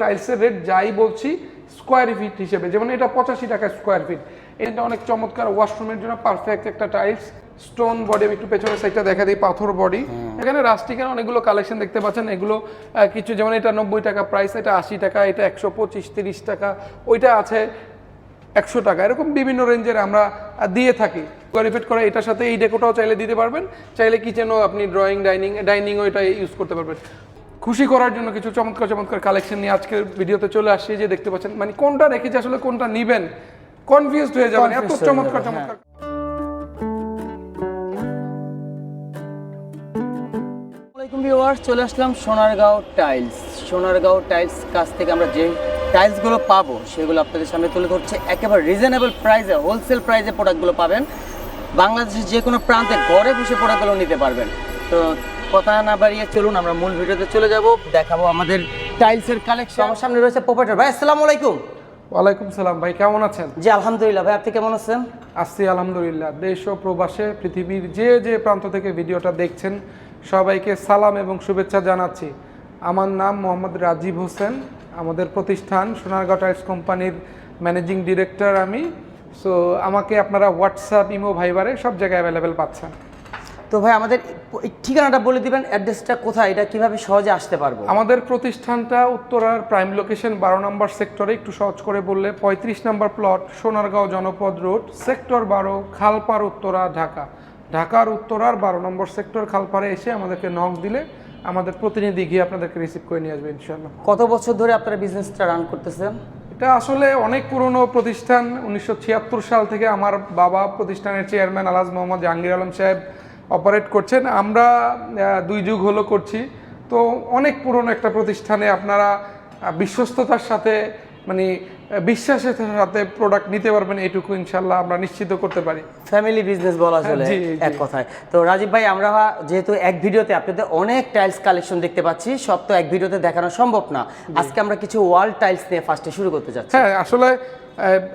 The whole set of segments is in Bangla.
টাইলসের রেট যাই বলছি স্কোয়ার ফিট হিসেবে যেমন এটা পঁচাশি টাকা স্কোয়ার ফিট এটা অনেক চমৎকার ওয়াশরুমের জন্য পারফেক্ট একটা টাইলস স্টোন বডি আমি একটু পেছনের সাইডটা দেখা দিই পাথর বডি এখানে রাস্টিকের অনেকগুলো কালেকশন দেখতে পাচ্ছেন এগুলো কিছু যেমন এটা নব্বই টাকা প্রাইস এটা আশি টাকা এটা একশো পঁচিশ তিরিশ টাকা ওইটা আছে একশো টাকা। এরকম বিভিন্ন রেঞ্জের আমরা দিয়ে থাকি। কোয়ারিফিট করা এটার সাথে এই ডেকোটাও চাইলে দিতে পারবেন। চাইলে কিচেনও আপনি ড্রয়িং ডাইনিং ডাইনিংও এটা ইউজ করতে পারবেন। খুশি করার জন্য কিছু চমৎকার চমৎকার কালেকশন নিয়ে আজকের ভিডিওতে চলে আসছি। যে দেখতে পাচ্ছেন মানে কোনটা রেখেছি আসলে কোনটা নিবেন? কনফিউজড হয়ে যাবেন এত চমৎকার হ্যাঁ। চমৎকার ভিউয়ার্স চলে আসলাম সোনারগাঁও টাইলস। সোনারগাঁও টাইলস কাছ থেকে আমরা যে টাইলসগুলো পাবো সেগুলো আপনাদের সামনে তুলে ধরছে। একেবারে রিজনেবল প্রাইসে হোলসেল প্রাইসে প্রোডাক্টগুলো পাবেন। বাংলাদেশের যে কোনো প্রান্তে ঘরে বসে প্রোডাক্টগুলো নিতে পারবেন। তো কথা না বাড়িয়ে চলুন আমরা মূল ভিডিওতে চলে যাব। দেখাবো আমাদের টাইলসের কালেকশন আমার সামনে রয়েছে প্রোপাইটার ভাই আসসালামু আলাইকুম। ওয়ালাইকুম সালাম। ভাই কেমন আছেন? জি আলহামদুলিল্লাহ। ভাই আপনি কেমন আছেন? আসছি আলহামদুলিল্লাহ। দেশ ও প্রবাসে পৃথিবীর যে যে প্রান্ত থেকে ভিডিওটা দেখছেন সবাইকে সালাম এবং শুভেচ্ছা জানাচ্ছি। আমার নাম মোহাম্মদ রাজীব হোসেন। আমাদের প্রতিষ্ঠান সোনারগাঁও টাইলস কোম্পানির ম্যানেজিং ডিরেক্টর আমি। সো আমাকে আপনারা হোয়াটসঅ্যাপ ইমো ভাইবারে সব জায়গায় অ্যাভেলেবেল পাচ্ছেন। তো ভাই আমাদের ঠিকানাটা বলে দিবেন অ্যাড্রেসটা কোথায় এটা কীভাবে সহজে আসতে পারব? আমাদের প্রতিষ্ঠানটা উত্তরার প্রাইম লোকেশন বারো নম্বর সেক্টরে একটু সহজ করে বললে পঁয়ত্রিশ নম্বর প্লট সোনারগাঁও জনপদ রোড সেক্টর বারো খালপাড় উত্তরা ঢাকা। ঢাকার উত্তরার বারো নম্বর সেক্টর খালপাড়ে এসে আমাদেরকে নক দিলে আমাদের প্রতিনিধি গিয়ে আপনাদেরকে রিসিভ করে নিয়ে আসবে ইনশাল্লাহ কত বছর ধরে আপনারা বিজনেসটা রান করতেছেন? এটা আসলে অনেক পুরনো প্রতিষ্ঠান। উনিশশো ছিয়াত্তর সাল থেকে আমার বাবা প্রতিষ্ঠানের চেয়ারম্যান আলাজ মোহাম্মদ জাহাঙ্গীর আলম সাহেব অপারেট করছেন। আমরা দুই যুগ হলো করছি। তো অনেক পুরনো একটা প্রতিষ্ঠানে আপনারা বিশ্বস্ততার সাথে মানে বিশ্বাসের সাথে প্রোডাক্ট নিতে পারবেন এটুকু ইনশাল্লাহ আমরা নিশ্চিত করতে পারি। ফ্যামিলি বিজনেস বলা চলে জি, জি। এক কথায়। তো রাজীব ভাই আমরা যেহেতু এক ভিডিওতে আপনাদের অনেক টাইলস কালেকশন দেখতে পাচ্ছি সব তো এক ভিডিওতে দেখানো সম্ভব না। আজকে আমরা কিছু ওয়াল টাইলস নিয়ে ফার্স্টে শুরু করতে যাচ্ছি। হ্যাঁ আসলে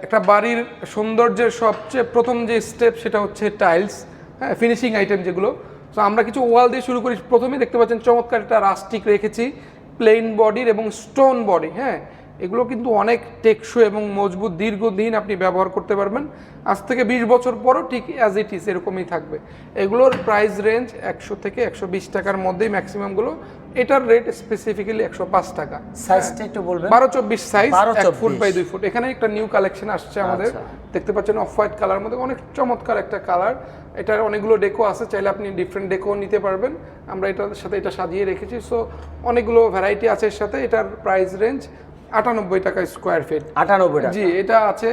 একটা বাড়ির সৌন্দর্যের সবচেয়ে প্রথম যে স্টেপ সেটা হচ্ছে টাইলস হ্যাঁ ফিনিশিং আইটেম যেগুলো। সো আমরা কিছু ওয়াল দিয়ে শুরু করি। প্রথমে দেখতে পাচ্ছেন চমৎকার একটা রাস্টিক রেখেছি। প্লেন বডির এবং স্টোন বডি হ্যাঁ? এগুলো কিন্তু অনেক টেকসই এবং মজবুত, দীর্ঘদিন আপনি ব্যবহার করতে পারবেন। আজ থেকে বিশ বছর পরও ঠিক অ্যাজ ইট ইস এরকমই থাকবে। এগুলোর প্রাইস রেঞ্জ একশো থেকে একশো বিশ টাকার মধ্যেই ম্যাক্সিমামগুলো এটার রেট স্পেসিফিক্যালি একশো পাঁচ টাকা। সাইজটা একটু বলবেন? বারো চব্বিশ সাইজ 12 এক ফুট বাই দুই ফুট এখানে একটা নিউ কালেকশন আসছে আমাদের। আচ্ছা। দেখতে পাচ্ছেন অফ হোয়াইট কালার মধ্যে অনেক চমৎকার একটা কালার এটার অনেকগুলো ডেকো আছে চাইলে আপনি ডিফারেন্ট ডেকো নিতে পারবেন। আমরা এটার সাথে এটা সাজিয়ে রেখেছি। সো অনেকগুলো ভ্যারাইটি আছে এর সাথে। এটার প্রাইস রেঞ্জ আটানব্বই টাকা স্কোয়ার ফিট আটানব্বই জি এটা আছে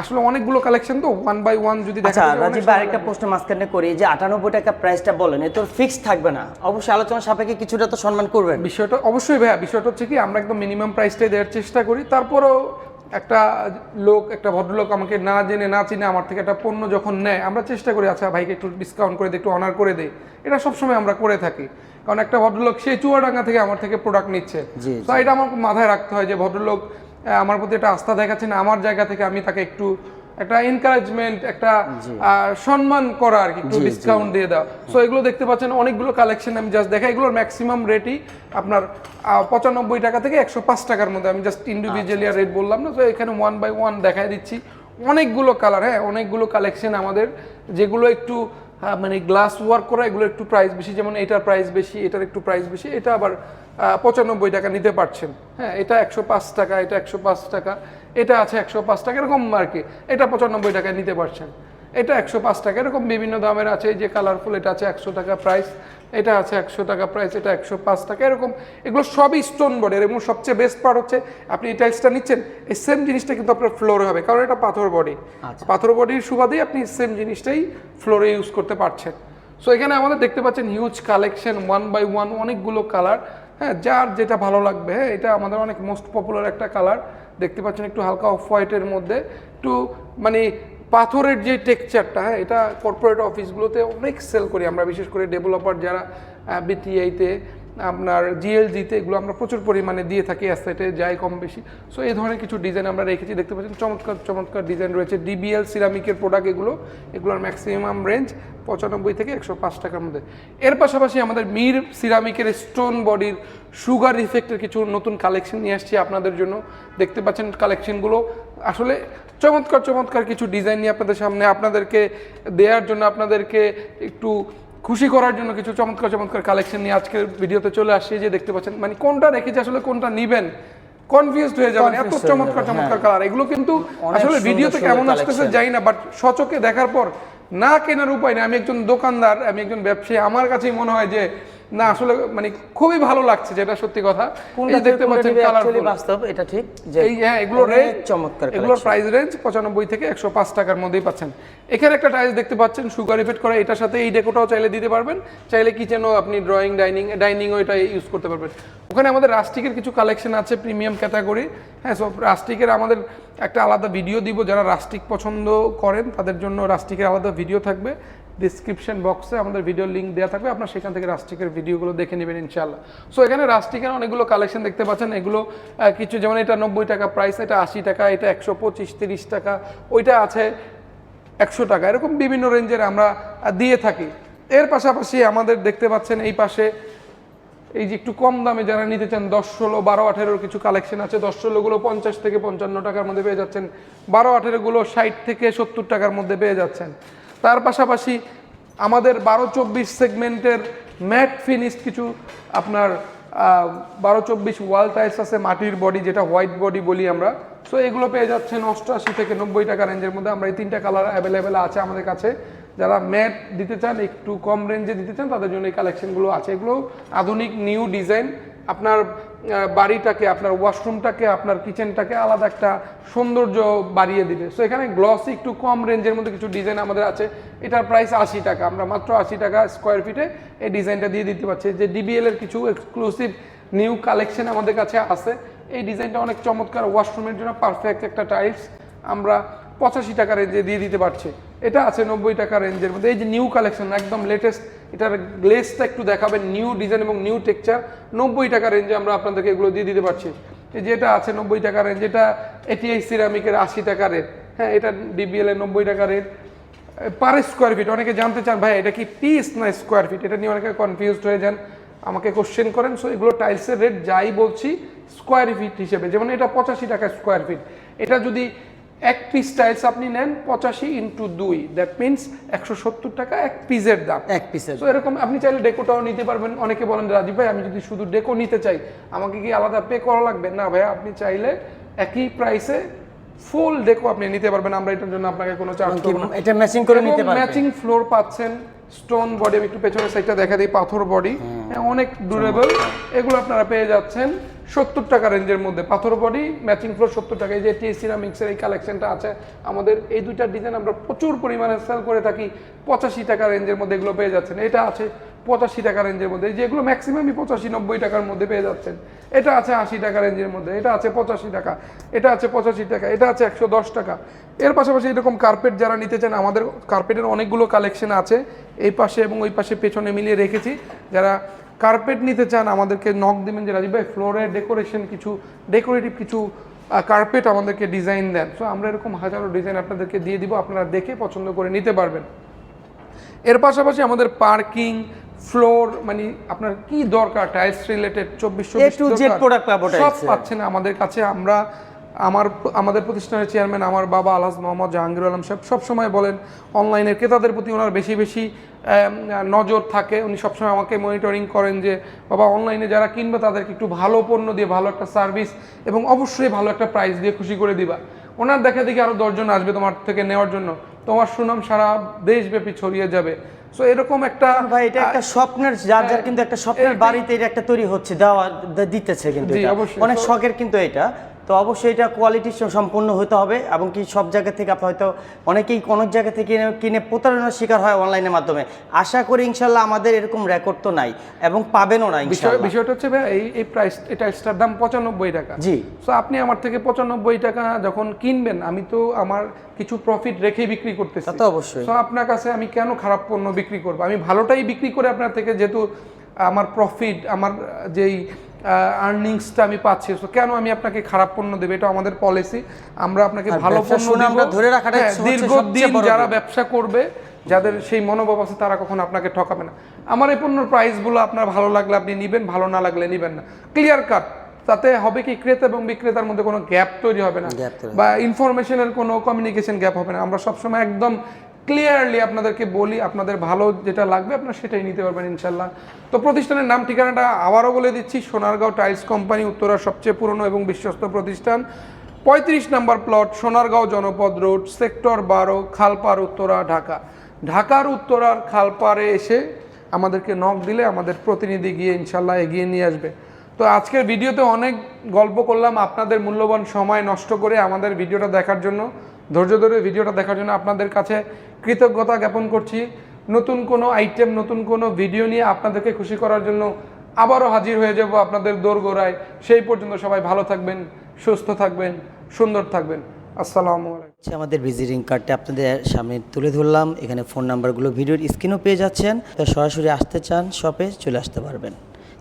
আসলে অনেকগুলো কালেকশন তো ওয়ান বাই ওয়ান যদি দেখা আচ্ছা যায় রাজীব ভাই আরেকটা প্রশ্ন মাঝখানে করি যে আটানব্বই টাকা প্রাইসটা বলেন এ তো ফিক্স থাকবে না। অবশ্যই আলোচনা সাপেক্ষে কিছুটা তো সম্মান করবেন। বিষয়টা অবশ্যই ভাইয়া বিষয়টা হচ্ছে কি আমরা একদম মিনিমাম প্রাইসটাই দেওয়ার চেষ্টা করি। তারপরও একটা লোক একটা ভদ্রলোক আমাকে না জেনে না চিনে আমার থেকে একটা পণ্য যখন নেয় আমরা চেষ্টা করি আচ্ছা ভাইকে একটু ডিসকাউন্ট করে দিই একটু অনার করে দিই এটা সবসময় আমরা করে থাকি। কারণ একটা ভদ্রলোক সে চুয়াডাঙ্গা থেকে আমার থেকে প্রোডাক্ট নিচ্ছে। তো এটা আমার মাথায় রাখতে হয় যে ভদ্রলোক আমার প্রতি একটা আস্থা দেখাচ্ছেন। আমার জায়গা থেকে আমি তাকে একটু একটা এনকারেজমেন্ট একটা সম্মান করা আর কি একটু ডিসকাউন্ট দিয়ে দাও সো এগুলো দেখতে পাচ্ছেন অনেকগুলো কালেকশন আমি জাস্ট দেখাই। এগুলোর ম্যাক্সিমাম রেটই আপনার পঁচানব্বই টাকা থেকে একশো পাঁচ টাকার মধ্যে। আমি জাস্ট ইন্ডিভিজুয়ালি রেট বললাম না। তো এখানে ওয়ান বাই ওয়ান দেখাই দিচ্ছি। অনেকগুলো কালার হ্যাঁ অনেকগুলো কালেকশন আমাদের যেগুলো একটু মানে গ্লাস ওয়ার্ক করা এগুলো একটু প্রাইস বেশি। যেমন এটার প্রাইস বেশি এটার একটু প্রাইস বেশি। এটা আবার পঁচানব্বই টাকা নিতে পারছেন। হ্যাঁ এটা একশো পাঁচ টাকা এটা একশো পাঁচ টাকা এটা আছে একশো পাঁচ টাকা এরকম আর কি। এটা পঁচানব্বই টাকায় নিতে পারছেন। এটা একশো পাঁচ টাকা এরকম বিভিন্ন দামের আছে এই যে কালারফুল এটা আছে একশো টাকা প্রাইস এটা আছে একশো টাকা প্রাইস এটা একশো পাঁচ টাকা এরকম। এগুলো সবই স্টোন বডির এবং সবচেয়ে বেস্ট পার্ট হচ্ছে আপনি এই টাইলসটা নিচ্ছেন এই সেম জিনিসটা কিন্তু আপনার ফ্লোরে হবে কারণ এটা পাথর বডি আচ্ছা। পাথর বডির সুবাদেই আপনি সেম জিনিসটাই ফ্লোরে ইউজ করতে পারছেন। সো এখানে আমাদের দেখতে পাচ্ছেন huge collection one by one অনেকগুলো কালার হ্যাঁ যার যেটা ভালো লাগবে হ্যাঁ এটা আমাদের অনেক মোস্ট পপুলার একটা কালার দেখতে পাচ্ছেন একটু হালকা অফ হোয়াইটের মধ্যে। একটু মানে পাথরের যে টেক্সচারটা হ্যাঁ এটা কর্পোরেট অফিসগুলোতে অনেক সেল করি আমরা, বিশেষ করে ডেভেলপার যারা বিটিআইতে আপনার জিএলজিতে এগুলো আমরা প্রচুর পরিমাণে দিয়ে থাকি অ্যাসেটে যাই কম বেশি। সো এই ধরনের কিছু ডিজাইন আমরা রেখেছি, দেখতে পাচ্ছেন চমৎকার চমৎকার ডিজাইন রয়েছে। ডিবিএল সিরামিকের প্রোডাক্ট এগুলো, এগুলোর ম্যাক্সিমাম রেঞ্জ পঁচানব্বই থেকে একশো পাঁচ টাকার মধ্যে। এর পাশাপাশি আমাদের মির সিরামিকের স্টোন বডির সুগার ইফেক্টের কিছু নতুন কালেকশন নিয়ে আসছি আপনাদের জন্য। দেখতে পাচ্ছেন কালেকশনগুলো আসলে চমৎকার চমৎকার কিছু ডিজাইন নিয়ে আপনাদের সামনে, আপনাদেরকে দেওয়ার জন্য আপনাদেরকে একটু খুশি করার জন্য কিছু চমৎকার চমৎকার কালেকশন নিয়ে আজকের ভিডিওতে চলে আসছি যে দেখতে পাচ্ছেন মানে কোনটা রেখেছি আসলে কোনটা নিবেন? কনফিউজড হয়ে যাবেন এত চমৎকার চমৎকার হ্যাঁ। কালার এগুলো কিন্তু আসলে ভিডিওতে কেমন আসতেছে যাই না বাট সচকে দেখার পর না কেনার উপায় নেই। আমি একজন দোকানদার আমি একজন ব্যবসায়ী আমার কাছেই মনে হয় যে না আসলে মানে খুবই ভালো লাগছে যেটা সত্যি কথা। কোনটা দেখতে পাচ্ছেন কালারফুল বাস্তব এটা ঠিক? যে এই হ্যাঁ এগুলো রেঞ্জ চমৎকার এগুলোর প্রাইস রেঞ্জ পঁচানব্বই থেকে একশো পাঁচ টাকার মধ্যেই পাচ্ছেন। এখানে একটা টাইলস দেখতে পাচ্ছেন সুগার ইফেক্ট করা এটার সাথে এই ডেকোটাও চাইলে দিতে পারবেন। চাইলে কিচেনও আপনি ড্রয়িং ডাইনিং ডাইনিংও এটা ইউজ করতে পারবেন। ওখানে আমাদের রাস্টিকের কিছু কালেকশন আছে প্রিমিয়াম ক্যাটাগরি হ্যাঁ সব রাস্টিকের আমাদের একটা আলাদা ভিডিও দিব। যারা রাস্টিক পছন্দ করেন, তাদের জন্য রাস্টিকের আলাদা ভিডিও থাকবে। ডিসক্রিপশন বক্সে আমাদের ভিডিও লিঙ্ক দেওয়া থাকবে। আপনার সেখান থেকে রাস্টিকের ভিডিওগুলো দেখে নেবেন ইনশাল্লাহ সো এখানে রাস্টিকের অনেকগুলো কালেকশন দেখতে পাচ্ছেন। এগুলো কিছু যেমন এটা নব্বই টাকা প্রাইস এটা আশি টাকা, এটা একশো পঁচিশ, তিরিশ টাকা, ওইটা আছে একশো টাকা। এরকম বিভিন্ন রেঞ্জের আমরা দিয়ে থাকি। এর পাশাপাশি আমাদের দেখতে পাচ্ছেন এই পাশে এই যে একটু কম দামে যারা নিতে চান, দশ ষোলো, বারো, আঠেরোর কিছু কালেকশন আছে, দশ ষোলোগুলো পঞ্চাশ থেকে পঞ্চান্ন টাকার মধ্যে পেয়ে যাচ্ছেন, বারো, আঠেরোগুলো ষাট থেকে সত্তর টাকার মধ্যে পেয়ে যাচ্ছেন। তার পাশাপাশি আমাদের বারো চব্বিশ সেগমেন্টের ম্যাট ফিনিশড কিছু আপনার বারো চব্বিশ ওয়াল টাইলস আছে, মাটির বডি যেটা হোয়াইট বডি বলি আমরা। সো এগুলো পেয়ে যাচ্ছেন অষ্টআশি থেকে নব্বই টাকা রেঞ্জের মধ্যে। আমরা এই তিনটা কালার অ্যাভেলেবেল আছে আমাদের কাছে। যারা ম্যাট দিতে চান, একটু কম রেঞ্জে দিতে চান, তাদের জন্য এই কালেকশনগুলো আছে। এগুলো আধুনিক নিউ ডিজাইন আপনার বাড়িটাকে, আপনার ওয়াশরুমটাকে আপনার কিচেনটাকে আলাদা একটা সৌন্দর্য বাড়িয়ে দিবে। সো এখানে গ্লসি একটু কম রেঞ্জের মধ্যে কিছু ডিজাইন আমাদের আছে। এটার প্রাইস আশি টাকা। আমরা মাত্র আশি টাকা স্কোয়ার ফিটে এই ডিজাইনটা দিয়ে দিতে পারছি। যে ডিবিএল এর কিছু এক্সক্লুসিভ নিউ কালেকশন আমাদের কাছে আছে। এই ডিজাইনটা অনেক চমৎকার। ওয়াশরুমের জন্য পারফেক্ট একটা টাইলস আমরা পঁচাশি টাকা রেঞ্জে দিয়ে দিতে পারছি। এটা আছে নব্বই টাকা রেঞ্জের মধ্যে। এই যে নিউ কালেকশন একদম লেটেস্ট এটার গ্লেসটা একটু দেখাবেন নিউ ডিজাইন এবং নিউ টেক্সচার নব্বই টাকা রেঞ্জে আমরা আপনাদেরকে এগুলো দিয়ে দিতে পারছি। এই যেটা আছে নব্বই টাকা রেঞ্জ এটা এটিআই সিরামিকের আশি টাকা রেট হ্যাঁ এটা ডিবিএল এর নব্বই টাকা রেট পার স্কোয়ার ফিট অনেকে জানতে চান, ভাই, এটা কি পিস না স্কোয়ার ফিট এটা নিয়ে অনেকে কনফিউজড হয়ে যান। আমাকে কোশ্চেন করেন। সো এগুলো টাইলসের রেট যাই বলছি স্কোয়ার ফিট হিসেবে। যেমন এটা পঁচাশি টাকা স্কোয়ার ফিট এটা যদি এক পিস টাইলস আপনি নেন পঁচাশি ইন্টু দুই। দ্যাট মিনস একশো সত্তর টাকা এক পিসের দাম। এক পিসের তো এরকম আপনি চাইলে ডেকোটাও নিতে পারবেন। অনেকে বলেন রাজীব ভাই আমি যদি শুধু ডেকো নিতে চাই আমাকে কি আলাদা পে করা লাগবে? না ভাই আপনি চাইলে একই প্রাইসে ফুল ডেকো আপনি নিতে পারবেন। আমরা এটার জন্য আপনাকে কোনো চার্জ করব না। এটা ম্যাচিং করে নিতে পারবে। ম্যাচিং ফ্লোর পাচ্ছেন স্টোন বডি আমি একটু পেছনের সাইডটা দেখা দিই পাথর বডি অনেক ডিউরেবল এগুলো আপনারা পেয়ে যাচ্ছেন। সত্তর টাকা রেঞ্জের মধ্যে। পাথর বডি ম্যাচিং ফ্লোর সত্তর টাকা। এই যে টি সিরামিক্সের এই কালেকশনটা আছে, আমাদের এই দুইটা ডিজাইন আমরা প্রচুর পরিমাণে সেল করে থাকি। পঁচাশি টাকা রেঞ্জের মধ্যে এগুলো পেয়ে যাচ্ছেন। এটা আছে পঁচাশি টাকা রেঞ্জের মধ্যে। যেগুলো ম্যাক্সিমামই পঁচাশি, নব্বই টাকার মধ্যে পেয়ে যাচ্ছেন। এটা আছে আশি টাকা রেঞ্জের মধ্যে। এটা আছে পঁচাশি টাকা। এটা আছে পঁচাশি টাকা। এটা আছে একশো দশ টাকা। এর পাশাপাশি এরকম কার্পেট যারা নিতে চান, আমাদের কার্পেটের অনেকগুলো কালেকশন আছে। এই পাশে এবং ওই পাশে পেছনে মিলিয়ে রেখেছি। যারা কার্পেট নিতে চান আমাদেরকে নক দিবেন যে রাজীব ভাই ফ্লোরের ডেকোরেশন কিছু ডেকোরেটিভ কিছু কার্পেট আমাদেরকে ডিজাইন দেন। সো আমরা এরকম হাজারো ডিজাইন আপনাদেরকে দিয়ে দিব আপনারা দেখে পছন্দ করে নিতে পারবেন। এর পাশাপাশি আমাদের পার্কিং ফ্লোর মানে আপনার কি দরকার? টাইলস রিলেটেড চব্বিশ Z সব পাচ্ছেন আমাদের কাছে। আমরা আমার আমাদের প্রতিষ্ঠানের চেয়ারম্যান আমার বাবা আলহাজ মোহাম্মদ জাহাঙ্গীর আলম সাহেব সবসময় বলেন অনলাইনের ক্রেতাদের প্রতি ওনার বেশি বেশি নজর থাকে। উনি সবসময় আমাকে মনিটরিং করেন যে বাবা অনলাইনে যারা কিনবে তাদেরকে একটু ভালো পণ্য দিয়ে ভালো একটা সার্ভিস এবং অবশ্যই ভালো একটা প্রাইস দিয়ে খুশি করে দিবা। ওনার দেখা দেখি আরও দশজন আসবে তোমার থেকে নেওয়ার জন্য। তোমার সুনাম সারা দেশব্যাপী ছড়িয়ে যাবে। সো এরকম একটা ভাই এটা একটা স্বপ্নের যার যার কিন্তু একটা স্বপ্নের বাড়িতে এটা একটা তৈরি হচ্ছে দেওয়া দিতেছে কিন্তু। অনেক শখের কিন্তু এটা। তো অবশ্যই এটা কোয়ালিটি সম্পূর্ণ হতে হবে এবং কি সব জায়গা থেকে আপনি হয়তো অনেকেই অনেক জায়গা থেকে কিনে- প্রতারণার শিকার হয় অনলাইনের মাধ্যমে। আশা করি ইনশাল্লাহ আমাদের এরকম রেকর্ড তো নাই এবং পাবেনও না বিষয়টা হচ্ছে ভাই এই এই প্রাইস এটা এক্সট্রার দাম পঁচানব্বই টাকা। জি। সো আপনি আমার থেকে পঁচানব্বই টাকা যখন কিনবেন আমি তো আমার কিছু প্রফিট রেখেই বিক্রি করতেছি। তা তো অবশ্যই। সো আপনার কাছে আমি কেন খারাপ পণ্য বিক্রি করব? আমি ভালোটাই বিক্রি করে আপনার থেকে যেহেতু আমার প্রফিট আমার যেই আর্নিংসটা আমি পাচ্ছি। তো কেন আমি আপনাকে খারাপ পণ্য দেবো? এটা আমাদের পলিসি আমরা আপনাকে ভালো পণ্য দিব। ধরে রাখাটাই হ্যাঁ, দীর্ঘদিন যারা ব্যবসা করবে যাদের সেই মনোভাব আছে তারা কখনো আপনাকে ঠকাবে না। আমার এই পণ্যের প্রাইসগুলো আপনার ভালো লাগলে আপনি নেবেন ভালো না লাগলে নেবেন না। ক্লিয়ার কাট তাতে হবে কি ক্রেতা এবং বিক্রেতার মধ্যে কোনো গ্যাপ তৈরি হবে না। বা ইনফরমেশনের কোনো কমিউনিকেশন গ্যাপ হবে না। আমরা সবসময় একদম ক্লিয়ারলি আপনাদেরকে বলি, আপনাদের ভালো যেটা লাগবে আপনারা সেটাই নিতে পারবেন ইনশাল্লাহ। তো প্রতিষ্ঠানের নাম, ঠিকানাটা আবারও বলে দিচ্ছি, সোনারগাঁও টাইলস কোম্পানি, উত্তরার সবচেয়ে পুরনো এবং বিশ্বস্ত প্রতিষ্ঠান। পঁয়ত্রিশ নম্বর প্লট, সোনারগাঁও জনপদ রোড, সেক্টর বারো খালপাড় উত্তরা, ঢাকা। ঢাকার, উত্তরার খালপাড়ে এসে আমাদেরকে নক দিলে আমাদের প্রতিনিধি গিয়ে ইনশাল্লাহ এগিয়ে নিয়ে আসবে। তো আজকের ভিডিওতে অনেক গল্প করলাম, আপনাদের মূল্যবান সময় নষ্ট করে আমাদের ভিডিওটা দেখার জন্য। ধৈর্য ধরে ভিডিওটা দেখার জন্য আপনাদের কাছে কৃতজ্ঞতা জ্ঞাপন করছি। নতুন কোনো আইটেম নতুন কোনো ভিডিও নিয়ে আপনাদেরকে খুশি করার জন্য আবারও হাজির হয়ে যাব আপনাদের দোরগোড়ায়। সেই পর্যন্ত সবাই ভালো থাকবেন, সুস্থ থাকবেন, সুন্দর থাকবেন। আসসালামু আলাইকুম। আমাদের ভিজিটিং কার্ডটা আপনাদের সামনে তুলে ধরলাম। এখানে ফোন নাম্বারগুলো ভিডিওর স্ক্রিনও পেয়ে যাচ্ছেন। তো সরাসরি আসতে চান শপে চলে আসতে পারবেন।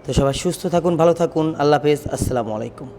তো সবাই সুস্থ থাকুন, ভালো থাকুন। আল্লাহ হাফেজ। আসসালামু আলাইকুম।